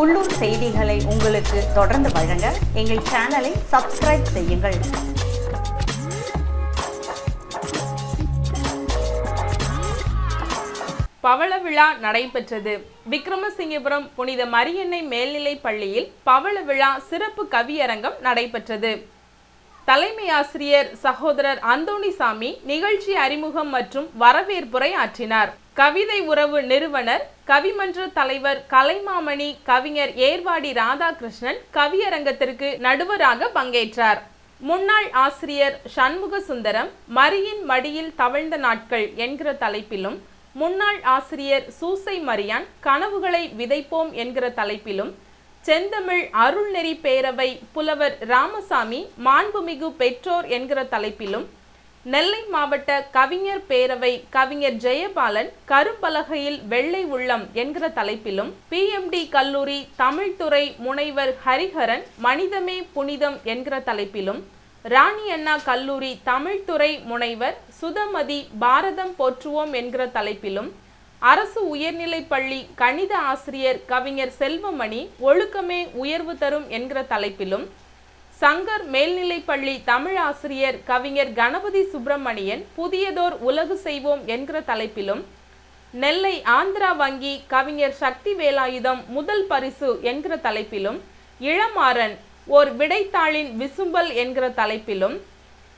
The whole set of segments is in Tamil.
உள்ளூர் செய்திகளை உங்களுக்கு தொடர்ந்து வழங்க எங்கள் சேனலை சப்ஸ்கிரைப் செய்யுங்கள். பவள விழா நடைபெற்றது. விக்ரமசிங்கபுரம் புனித மரியன்னை மேல்நிலைப் பள்ளியில் பவள விழா சிறப்பு கவியரங்கம் நடைபெற்றது. தலைமை ஆசிரியர் சகோதரர் அந்தோணிசாமி நிகழ்ச்சி அறிமுகம் மற்றும் வரவேற்புரை ஆற்றினார். கவிதை உறவு நிறுவனர் கவிமன்ற தலைவர் கலைமாமணி கவிஞர் ஏர்வாடி ராதாகிருஷ்ணன் கவியரங்கத்திற்கு நடுவராக பங்கேற்றார். முன்னாள் ஆசிரியர் சண்முக சுந்தரம் மரியின் மடியில் தவழ்ந்த நாட்கள் என்கிற தலைப்பிலும் முன்னாள் ஆசிரியர் சூசை மரியான் கனவுகளை விதைப்போம் என்கிற தலைப்பிலும் செந்தமிழ் அருள்நெறி பேரவை புலவர் ராமசாமி மாண்புமிகு பெற்றோர் என்கிற தலைப்பிலும் நெல்லை மாவட்ட கவிஞர் பேரவை கவிஞர் ஜெயபாலன் கரும்பலகையில் வெள்ளை உள்ளம் என்கிற தலைப்பிலும் பிஎம்டி கல்லூரி தமிழ்துறை முனைவர் ஹரிஹரன் மனிதமே புனிதம் என்கிற தலைப்பிலும் ராணி அண்ணா கல்லூரி தமிழ்துறை முனைவர் சுதமதி பாரதம் போற்றுவோம் என்கிற தலைப்பிலும் அரசு உயர்நிலை பள்ளி கணித ஆசிரியர் கவிஞர் செல்வமணி ஒழுக்கமே உயர்வு தரும் என்கிற தலைப்பிலும் சங்கர் மேல்நிலை பள்ளி தமிழ் ஆசிரியர் கவிஞர் கணபதி சுப்பிரமணியன் புதியதோர் உலகு செய்வோம் என்கிற தலைப்பிலும் நெல்லை ஆந்திரா வங்கி கவிஞர் சக்தி வேலாயுதம் முதல் பரிசு என்கிற தலைப்பிலும் இளமாறன் ஓர் விடைத்தாளின் விசும்பல் என்கிற தலைப்பிலும்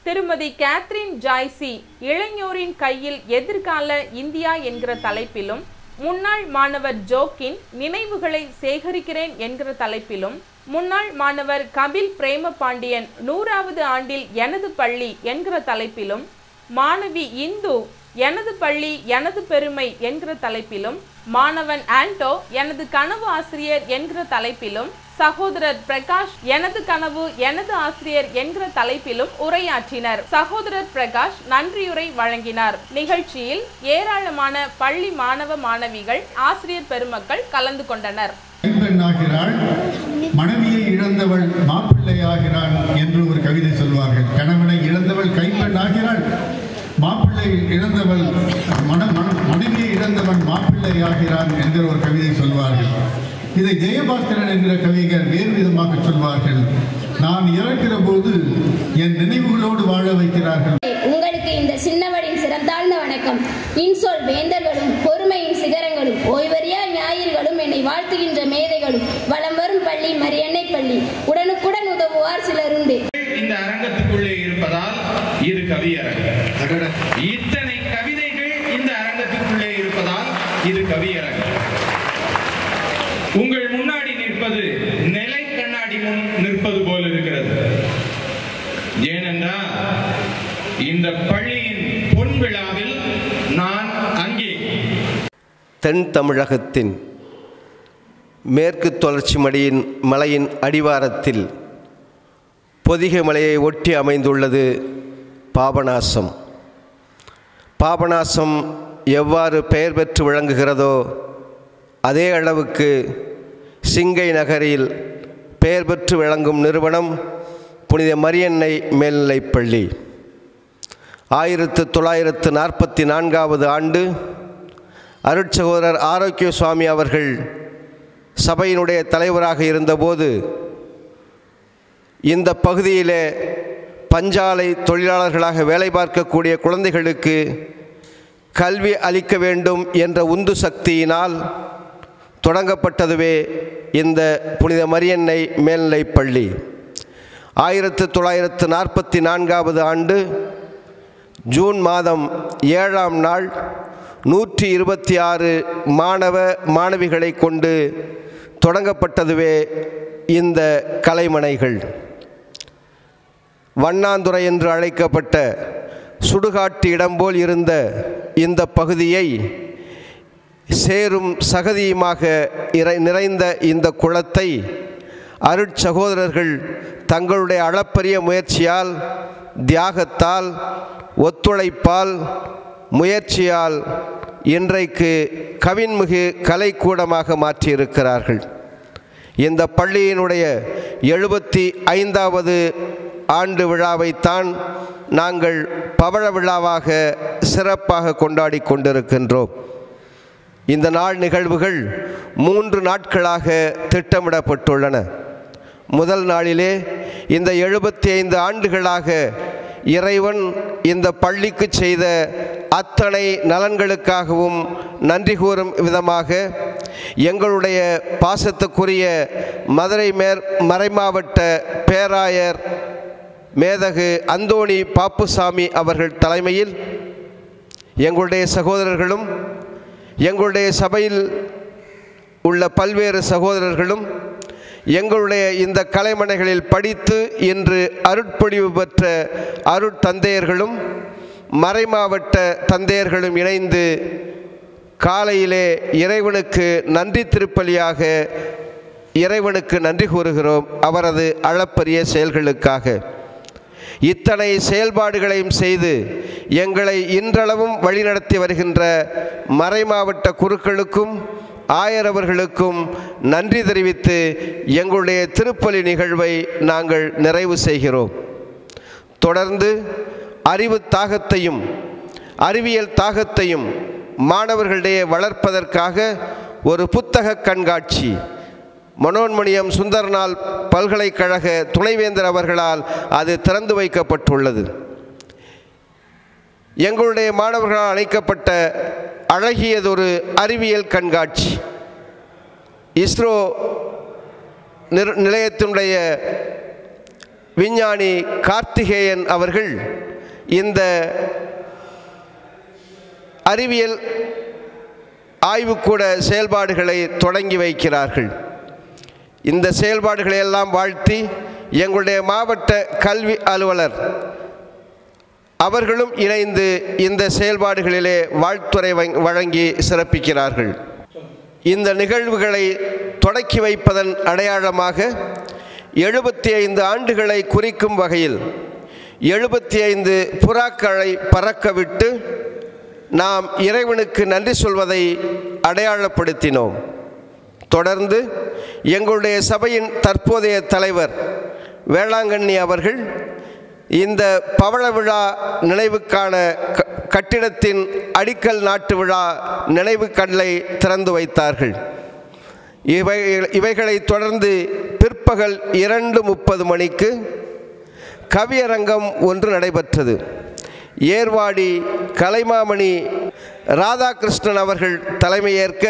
திருமதி கேத்ரின் ஜாய்சி இளைஞரின் கையில் எதிர்கால இந்தியா என்கிற தலைப்பிலும் முன்னாள் மாணவர் ஜோக்கின் நினைவுகளை சேகரிக்கிறேன் என்கிற தலைப்பிலும் முன்னாள் மாணவர் கபில் பிரேம பாண்டியன் நூறாவது ஆண்டில் எனது பள்ளி என்கிற தலைப்பிலும் மாணவி இந்து எனது பள்ளி எனது பெருமை என்கிற தலைப்பிலும் மாணவன் ஆண்டோ எனது கனவு ஆசிரியர் என்கிற தலைப்பிலும் சகோதரர் பிரகாஷ் எனது கனவு எனது ஆசிரியர் என்கிற தலைப்பிலும் உரையாற்றினர். சகோதரர் பிரகாஷ் நன்றியுரை வழங்கினார். நிகழ்ச்சியில் ஏராளமான பள்ளி மாணவ மாணவிகள் ஆசிரியர் பெருமக்கள் கலந்து கொண்டனர். மனைவியை இழந்தவள் மாப்பிள்ளையாகிறாள் என்று ஒரு கவிதை சொல்வார்கள். கணவனை இழந்தவள் கைப்பெண்ணாகிறாள் மாப்பிள்ளை இழந்தவள் மன மன- மனைவியை இழந்தவன் மாப்பிள்ளையாகிறான் என்கிற ஒரு கவிதை சொல்வார்கள். இதை ஜெயபாஸ்கரன் என்கிற கவிஞர் வேறு விதமாக சொல்வார்கள். நான் இறக்கிற போது என் நினைவுகளோடு வாழ வைக்கிறார்கள். உங்களுக்கு இந்த சின்னவடின் சிறந்தாழ்ந்த வணக்கம். இன்சொல் வேந்தர்களும் பொறுமையின் சிகரங்களும் ஓய்வறியா ஞாயிறுகளும் என்னை வாழ்த்துகின்ற மேதைகளும் வலம் வரும் பள்ளி மரியன்னை பள்ளி உடனுக்குடன் உதவுவார் சிலருண்டு இந்த அரங்கத்துக்குள்ளே இருப்பதால் இது கவியரங்கம் இத்தனை கவிதைகள் இந்த அரங்கத்துக்குள்ளே இருப்பதால் இது கவியரங்கம் உங்கள் முன்னாடி நிற்பது நிலை கண்ணாடி முன் நிற்பது போல் இருக்கிறது. ஏனென்றால் இந்த பள்ளியின் பொன் விழாவில் நான் அங்கே. தென் தமிழகத்தின் மேற்கு தொடர்ச்சி மடியின் மலையின் அடிவாரத்தில் பொதிகை மலையை ஒட்டி அமைந்துள்ளது பாபநாசம். பாபநாசம் எவ்வாறு பெயர் பெற்று விளங்குகிறதோ அதே அளவுக்கு சிங்கை நகரில் பெயர் பெற்று விளங்கும் நிறுவனம் புனித மரியன்னை மேல்நிலைப்பள்ளி. ஆயிரத்து தொள்ளாயிரத்து நாற்பத்தி நான்காவது ஆண்டு அருட்சகோதரர் ஆரோக்கிய சுவாமி அவர்கள் சபையினுடைய தலைவராக இருந்தபோது இந்த பகுதியிலே பஞ்சாலை தொழிலாளர்களாக வேலை பார்க்கக்கூடிய குழந்தைகளுக்கு கல்வி அளிக்க வேண்டும் என்ற உந்து சக்தியினால் தொடங்கப்பட்டதுவே இந்த புனித மரியன்னை மேல்நிலைப் பள்ளி. ஆயிரத்து தொள்ளாயிரத்து நாற்பத்தி நான்காவது ஆண்டு ஜூன் மாதம் ஏழாம் நாள் நூற்றி இருபத்தி ஆறு மாணவ மாணவிகளை கொண்டு தொடங்கப்பட்டதுவே இந்த கலைமனைகள். வண்ணாந்துறை என்று அழைக்கப்பட்ட சுடுகாட்டு இடம்போல் இருந்த இந்த பகுதியை சேரும் சகதியுமாக இறை நிறைந்த இந்த குளத்தை அருட்சகோதரர்கள் தங்களுடைய அளப்பரிய முயற்சியால் தியாகத்தால் ஒத்துழைப்பால் முயற்சியால் இன்றைக்கு கவின்மிகு கலைக்கூடமாக மாற்றியிருக்கிறார்கள். இந்த பள்ளியினுடைய எழுபத்தி ஐந்தாவது ஆண்டு விழாவைத்தான் நாங்கள் பவழ விழாவாக சிறப்பாக கொண்டாடி கொண்டிருக்கின்றோம். இந்த நாள் நிகழ்வுகள் மூன்று நாட்களாக திட்டமிடப்பட்டுள்ளன. முதல் நாளிலே இந்த எழுபத்தி ஐந்து ஆண்டுகளாக இறைவன் இந்த பள்ளிக்கு செய்த அத்தனை நலன்களுக்காகவும் நன்றி கூறும் விதமாக எங்களுடைய பாசத்துக்குரிய மதுரை மேற் மறைமாவட்ட பேராயர் மேதகு அந்தோணி பாப்புசாமி அவர்கள் தலைமையில் எங்களுடைய சகோதரர்களும் எங்களுடைய சபையில் உள்ள பல்வேறு சகோதரர்களும் எங்களுடைய இந்த கலைமனைகளில் படித்து இன்று அருட்பொழிவு பெற்ற அருட்தந்தையர்களும் மறைமாவட்ட தந்தையர்களும் இணைந்து காலையிலே இறைவனுக்கு நன்றி திருப்பலியாக இறைவனுக்கு நன்றி கூறுகிறோம். அவரது அளப்பரிய செயல்களுக்காக. இத்தனை செயல்பாடுகளையும் செய்து எங்களை இன்றளவும் வழிநடத்தி வருகின்ற மறைமாவட்ட குருக்களுக்கும் ஆயரவர்களுக்கும் நன்றி தெரிவித்து எங்களுடைய திருப்பலி நிகழ்வை நாங்கள் நிறைவு செய்கிறோம். தொடர்ந்து அறிவு தாகத்தையும் அறிவியல் தாகத்தையும் மாணவர்களிடையே வளர்ப்பதற்காக ஒரு புத்தக கண்காட்சி மனோன்மணியம் சுந்தர்னால் பல்கலைக்கழக துணைவேந்தர் அவர்களால் அது திறந்து வைக்கப்பட்டுள்ளது. எங்களுடைய மாணவர்களால் அழைக்கப்பட்ட அழகியதொரு அறிவியல் கண்காட்சி. இஸ்ரோ நிலையத்தினுடைய விஞ்ஞானி கார்த்திகேயன் அவர்கள் இந்த அறிவியல் ஆய்வுக்கூட செயல்பாடுகளை தொடங்கி வைக்கிறார்கள். இந்த செயல்பாடுகளை எல்லாம் வாழ்த்தி எங்களுடைய மாவட்ட கல்வி அலுவலர் அவர்களும் இணைந்து இந்த செயல்பாடுகளிலே வாழ்த்துறை வழங்கி சிறப்பிக்கிறார்கள். இந்த நிகழ்வுகளை தொடக்கி வைப்பதன் அடையாளமாக எழுபத்தி ஐந்து ஆண்டுகளை குறிக்கும் வகையில் எழுபத்தி ஐந்து புறாக்களை பறக்கவிட்டு நாம் இறைவனுக்கு நன்றி சொல்வதை அடையாளப்படுத்தினோம். தொடர்ந்து எங்களுடைய சபையின் தற்போதைய தலைவர் வேளாங்கண்ணி அவர்கள் இந்த பவள விழா நினைவுக்கான க- கட்டிடத்தின் அடிக்கல் நாட்டு விழா நினைவு கல்லை திறந்து வைத்தார்கள். இவை இவைகளை தொடர்ந்து பிற்பகல் இரண்டு முப்பது மணிக்கு கவியரங்கம் ஒன்று நடைபெற்றது. ஏர்வாடி கலைமாமணி ராதாகிருஷ்ணன் அவர்கள் தலைமையேற்க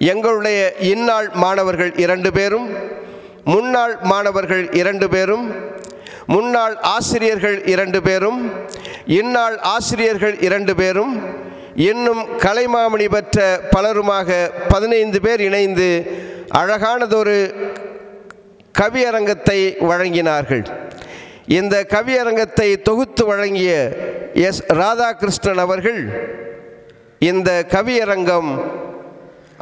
எங்களுடைய இந்நாள் மாணவர்கள் இரண்டு பேரும் முன்னாள் மாணவர்கள் இரண்டு பேரும் முன்னாள் ஆசிரியர்கள் இரண்டு பேரும் இந்நாள் ஆசிரியர்கள் இரண்டு பேரும் இன்னும் கலைமாமணி பெற்ற பலருமாக பதினைந்து பேர் இணைந்து அழகானதொரு கவியரங்கத்தை வழங்கினார்கள். இந்த கவியரங்கத்தை தொகுத்து வழங்கிய எஸ். ராதாகிருஷ்ணன் அவர்கள் இந்த கவியரங்கம்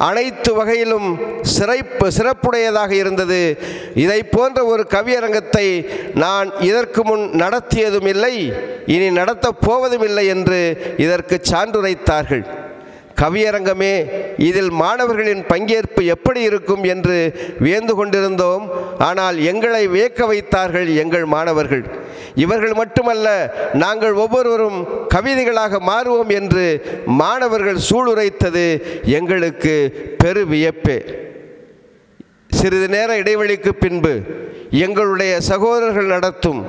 அனைத்து வகையிலும் சிறப்பு சிறப்புடையதாக இருந்தது. இதை போன்ற ஒரு கவியரங்கத்தை நான் இதற்கு முன் நடத்தியதும் இல்லை இனி நடத்தப் போவதும் இல்லை என்று இதற்கு சான்றுரைத்தார்கள். கவியரங்கமே இதில் மாணவர்களின் பங்கேற்பு எப்படி இருக்கும் என்று வியந்து கொண்டிருந்தோம். ஆனால் எங்களை வியக்க வைத்தார்கள் எங்கள் மாணவர்கள். இவர்கள் மட்டுமல்ல நாங்கள் ஒவ்வொருவரும் கவிதைகளாக மாறுவோம் என்று மாணவர்கள் சூளுரைத்தது எங்களுக்கு பெரு வியப்பே சிறிது நேர இடைவெளிக்கு பின்பு எங்களுடைய சகோதரர்கள் நடத்தும்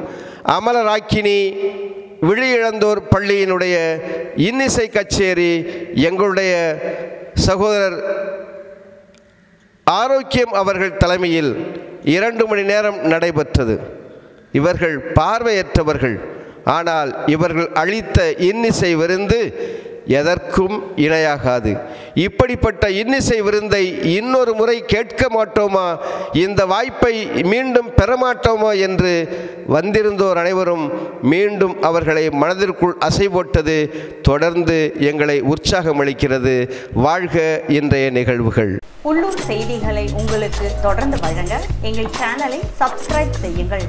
அமலராக்கினி விழியிழந்தோர் பள்ளியினுடைய இன்னிசை கச்சேரி எங்களுடைய சகோதரர் ஆரோக்கியம் அவர்கள் தலைமையில் இரண்டு மணி நேரம் நடைபெற்றது. இவர்கள் பார்வையற்றவர்கள். ஆனால் இவர்கள் அளித்த இன்னிசை விருந்து எதற்கும் இணையாகாது. இப்படிப்பட்ட இன்னிசை விருந்தை இன்னொரு முறை கேட்க மாட்டோமா? இந்த வாய்ப்பை மீண்டும் பெறமாட்டோமா என்று வந்திருந்தோர் அனைவரும் மீண்டும் அவர்களை மனதிற்குள் அசை போட்டது தொடர்ந்து எங்களை உற்சாகமளிக்கிறது. வாழ்க இன்றைய நிகழ்வுகள். உள்ளூர் செய்திகளை உங்களுக்கு தொடர்ந்து வழங்க எங்கள் சேனலை சப்ஸ்கிரைப் செய்யுங்கள்.